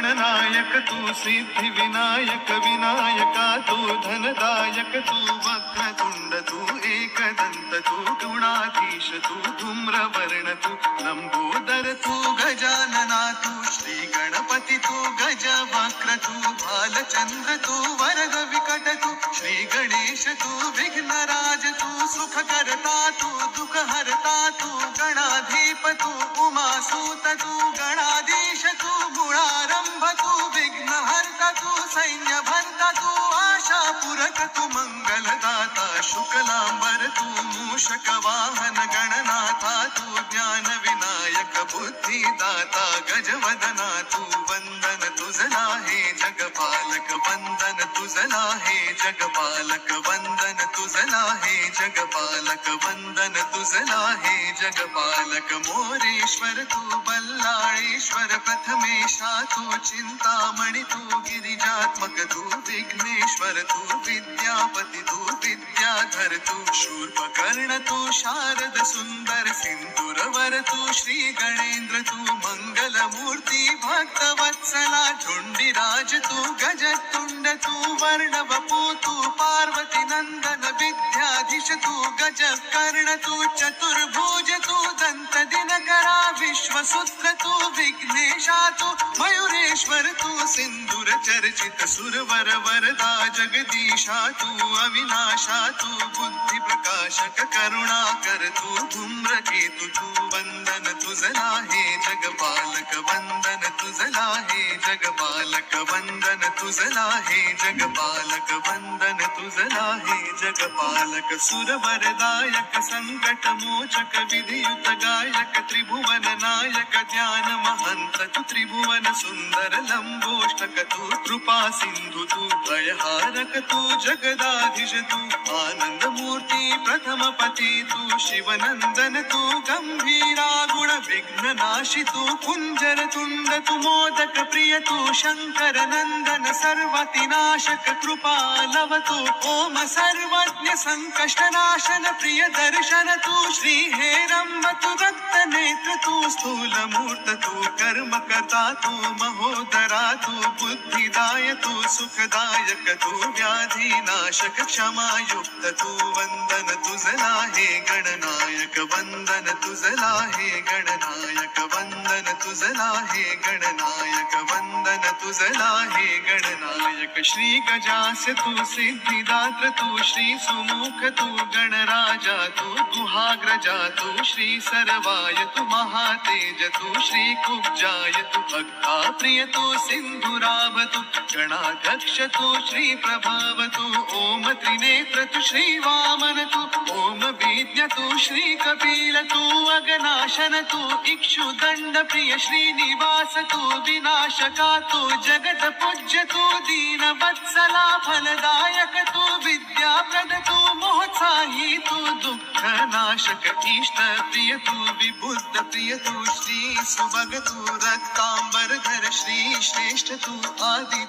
गणनायक तू सिद्धी विनायक विनायका तू धनदायक, तू वक्रतुंड, तू एकदंत, तू गुणाधीश, तू धूम्रवर्ण, तू लंबोदर तू गजानना, तू श्री गणपती तू गज वक्र तू भालचंद्र तू वरद विकट, तू श्री गणेश, तू विघ्नराज, तू सुख करता तू दुःख शुक्लांबर तू मूषक वाहन गणनाथा, तू ज्ञान विनायक बुद्धिदाता, गजवदना तू वंदन तुझला हे जगपालक वंदन तुझला हे जगपालक वंदन तुझला हे जगपालक वंदन तुझला हे जगपालक, मोरेश्वर तू बल्लाळेश्वर प्रथमेशा तू चिंतामणि, तू गिरिजात्मक, तू विघ्नेश्वर, तू विद्यापती, तू विद्याधर, तू शूर्पकर्ण, तू शारद सुंदर, सिंदूरवर, तू श्री गणेंद्र, तू मंगलमूर्ती, भक्तवत्सला धुंडीराज तू गजतुंड, तू वर्णवपू, तू पार्वती नंदन, विद्याधीश, तू गज कर्ण तू चतुर्भुज, तू दंत तू विघ्नेशा सिंदूर चर्चित सुरवर वरदा जगदीशा, तू अविनाशा, तू बुद्धी प्रकाशक, करुणा कर, तू धूम्रकेतु तू वंदन तुझला हे जगपालक वंदन तुझला हे जगपालक वंदन तुझला हे जगपालक वंदन तुझला हे जगपालक सुरवरदायक संकट मोचक, विधियुत गायक, त्रिभुवन नायक ध्यान महंत, तू त्रिभुवन सुंदर लंबोष्टक तू कृपा सिंधु तू भयहारक तू जगदाधीश तू आनंद मूर्ती प्रथम पती तू शिवनंदन तू गंभीरा गुण विघ्न नाशी तू कुंजर तुंड तू, मोदक प्रिय तू शंकर नंदन सर्वतिनाशक कृपा लव तू, ओम सर्वज्ञ संकष्ट नाशन प्रिय दर्शन तू श्री हेरंब तू रक्त तू स्थूल मूर्त तू तू, महोदरा तू बुद्धिदाय तू, सुखदायक तू, व्याधी नाशक, क्षमायुक्त तू, वंदन तुझला गणनायक, वंदन तुझला हे गणनायक, वंदन तुझला हे गणनायक, वंदन तुझला हे गणनायक श्री गजास तू सिद्धिदात्र तू, श्री सुमुख तू, गणराजा तू, गुहाग्रजा तू, श्री सर्वाय तू, महातेज तू, श्री कुब्जाय भक्ता प्रिय तू सिंधुराव तू गणाध्यक्ष तू श्री प्रभाव तू ओम त्रिनेत्र तू श्री वामन तू ओम विद्य तू श्री कपिल तू अगनाशन तू इक्षु दंड प्रिय श्रीनिवास तू विनाशका तू जगत पूज्य तू दीन वत्सला फलदायक तू मोत्साही तू दुःख नाशक इष्ट, प्रिय तू विबुद्ध, प्रिय तू श्री सुभग, तू रक्तांबर धर श्री श्रेष्ठ, तू आदि